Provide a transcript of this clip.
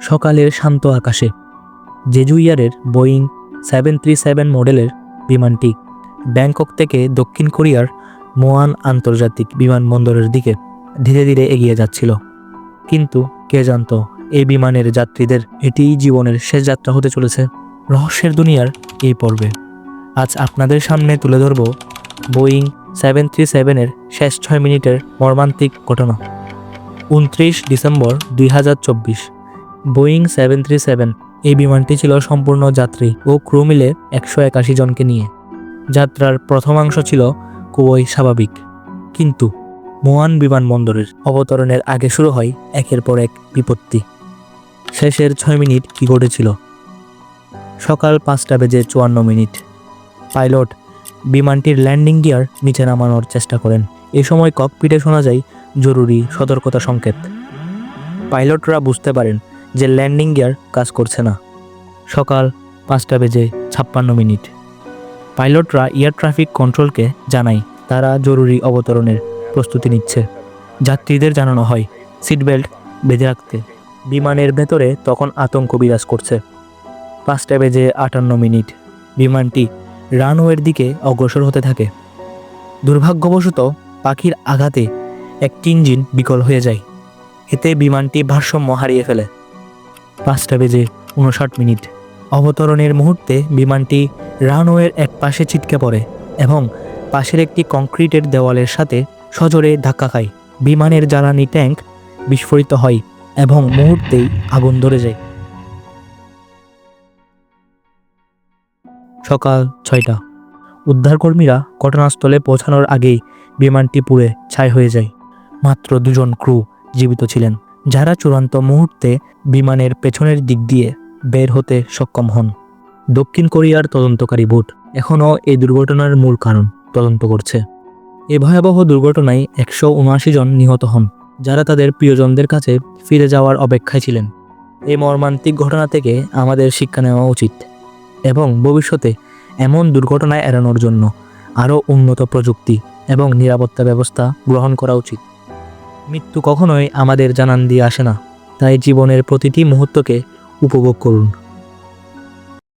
সকালের শান্ত আকাশে। জেজুইয়ারের বোয়িং সেভেন থ্রি সেভেন মডেলের বিমানটি ব্যাংকক থেকে দক্ষিণ কোরিয়ার মোয়ান আন্তর্জাতিক বিমানবন্দরের দিকে ধীরে ধীরে এগিয়ে যাচ্ছিল। কিন্তু কে জানতো, এই বিমানের যাত্রীদের এটিই জীবনের শেষ যাত্রা হতে চলেছে রহস্যের দুনিয়ার এই পর্বে। আজ আপনাদের সামনে তুলে ধরব বোয়িং সেভেন থ্রি সেভেনের শেষ ছয় মিনিটের মর্মান্তিক ঘটনা। উনত্রিশ ডিসেম্বর দুই হাজার চব্বিশ। বোয়িং সেভেন থ্রি সেভেন এই বিমানটি ছিল সম্পূর্ণ যাত্রী ও ক্রু মিলে একশো একাশি জনকে নিয়ে। যাত্রার প্রথমাংশ ছিল খুবই স্বাভাবিক। কিন্তু মোয়ান বিমানবন্দরের অবতরণের আগে শুরু হয় একের পর এক বিপত্তি। শেষের ছয় মিনিট কি ঘটেছিল? সকাল পাঁচটা বেজে চুয়ান্ন মিনিট। পাইলট, বিমানটির ল্যান্ডিং গিয়ার নিচে নামানোর চেষ্টা করেন। এ সময় ককপিটে শোনা যায় জরুরি সতর্কতা সংকেত। পাইলটরা বুঝতে পারেন যে ল্যান্ডিং গিয়ার কাজ করছে না। সকাল পাঁচটা বেজে ছাপ্পান্ন মিনিট। পাইলটরা এয়ার ট্রাফিক কন্ট্রোলকে জানায়, তারা জরুরি অবতরণের প্রস্তুতি নিচ্ছে। যাত্রীদের জানানো হয় সিট বেল্ট বেঁধে রাখতে। বিমানের ভেতরে তখন আতঙ্ক বিরাজ করছে। পাঁচটা বেজে আটান্ন মিনিট। বিমানটি রানওয়ের দিকে অগ্রসর হতে থাকে। দুর্ভাগ্যবশত পাখির আঘাতে একটি ইঞ্জিন বিকল হয়ে যায়। এতে বিমানটি ভারসাম্য হারিয়ে ফেলে। পাঁচটা বেজে উনষাট মিনিট। অবতরণের মুহূর্তে বিমানটি রানওয়ের এক পাশে ছিটকে পড়ে এবং পাশের একটি কংক্রিটের দেওয়ালের সাথে সজোরে ধাক্কা খায়। বিমানের জ্বালানি ট্যাঙ্ক বিস্ফোরিত হয় এবং মুহূর্তেই আগুন ধরে যায়। সকাল ছয়টা। উদ্ধারকর্মীরা ঘটনাস্থলে পৌঁছানোর আগেই বিমানটি পুড়ে ছাই হয়ে যায়। মাত্র দুজন ক্রু জীবিত ছিলেন। যারা চূড়ান্ত মুহূর্তে বিমানের পেছনের দিক দিয়ে বের হতে সক্ষম হন। দক্ষিণ কোরিয়ার তদন্তকারী বোট এখনও এই দুর্ঘটনার মূল কারণ তদন্ত করছে। এ ভয়াবহ দুর্ঘটনায় একশো উনআশি জন নিহত হন, যারা তাদের প্রিয়জনদের কাছে ফিরে যাওয়ার অপেক্ষায় ছিলেন। এই মর্মান্তিক ঘটনা থেকে আমাদের শিক্ষা নেওয়া উচিত এবং ভবিষ্যতে এমন দুর্ঘটনায় এড়ানোর জন্য আরও উন্নত প্রযুক্তি এবং নিরাপত্তা ব্যবস্থা গ্রহণ করা উচিত। মৃত্যু কখনোই আমাদের জানান দিয়ে আসে না। তাই জীবনের প্রতিটি মুহূর্তকে উপভোগ করুন।